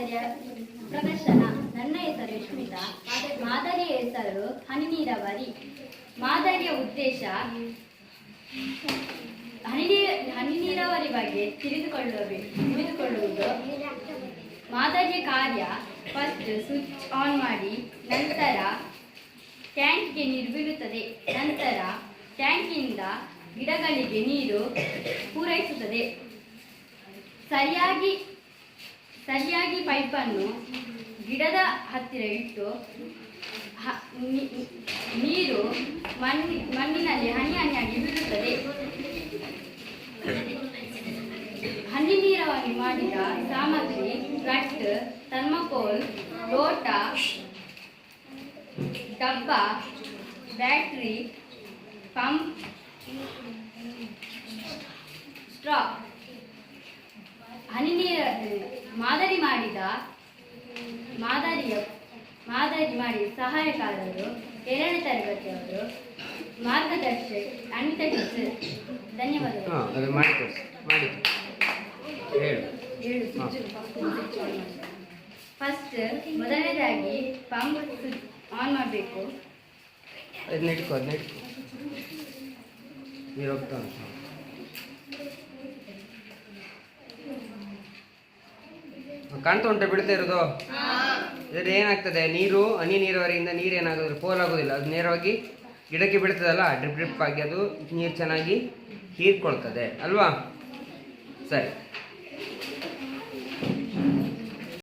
ಮಾದರಿಯ ಪ್ರದರ್ಶನ. ನನ್ನ ಹೆಸರು ಯಶ್ಮಿತಾ. ಮಾದರಿಯ ಹೆಸರು ಹನಿ ನೀರಾವರಿ. ಮಾದರಿಯ ಉದ್ದೇಶ, ಹನಿ ಹನಿ ನೀರಾವರಿ ಬಗ್ಗೆ ತಿಳಿದುಕೊಳ್ಳಬೇಕು ತಿಳಿದುಕೊಳ್ಳುವುದು. ಮಾದರಿಯ ಕಾರ್ಯ ಫಸ್ಟ್ ಸ್ವಿಚ್ ಆನ್ ಮಾಡಿ, ನಂತರ ಟ್ಯಾಂಕ್ಗೆ ನೀರು ಬೀಳುತ್ತದೆ ನಂತರ ಟ್ಯಾಂಕಿಂದ ಗಿಡಗಳಿಗೆ ನೀರು ಪೂರೈಸುತ್ತದೆ. ಸರಿಯಾಗಿ ಪೈಪನ್ನು ಗಿಡದ ಹತ್ತಿರ ಇಟ್ಟು ನೀರು ಮಣ್ಣಿ, ಮಣ್ಣಿನಲ್ಲಿ ಹನಿ ಹನಿಯಾಗಿ ಬೀಳುತ್ತದೆ. ಹನಿ ನೀರಾವರಿ ಮಾಡಿದ ಸಾಮಗ್ರಿ ಕಟ್ ಥರ್ಮಕೋಲ್, ಲೋಟ, ಡಬ್ಬ, ಬ್ಯಾಟ್ರಿ, ಪಂಪ್, ಸ್ಟ್ರಾ. ಹನಿ ನೀರ ಮಾದರಿ ಮಾಡಿದ ಮಾದರಿಯ ಮಾದರಿ ಮಾಡಿ ಸಹಾಯಕಾರರು ಎರಡನೇ ತರಗತಿಯವರು ಮಾರ್ಗದರ್ಶಿ ಅನಿತಾ ಟೀಚರ್ ಧನ್ಯವಾದಗಳು. ಫಸ್ಟ್ ಮೊದಲನೇದಾಗಿ ಪಂಪ್ ಸ್ವಿಚ್ ಆನ್ ಮಾಡಬೇಕು. ಅದನ್ನ ಇಟ್ಕೋ ನೀರು ಹೋಗ್ತಾ ಕಾಣ್ತಾ ಉಂಟೆ ಬಿಡ್ತಾ ಇರೋದು? ಇದ್ರೆ ಏನಾಗ್ತದೆ? ನೀರು ಹನಿ ನೀರಾವರಿಯಿಂದ ನೀರು ಏನಾಗೋದ್ರೆ ಪೋಲ್ ಆಗೋದಿಲ್ಲ ಅದು ನೇರವಾಗಿ ಗಿಡಕ್ಕೆ ಬೀಳ್ತದಲ್ಲ ಡ್ರಿಪ್ ಡ್ರಿಪ್ ಆಗಿ ಅದು ನೀರು ಚೆನ್ನಾಗಿ ಹೀರ್ಕೊಳ್ತದೆ. ಅಲ್ವಾ? ಸರಿ.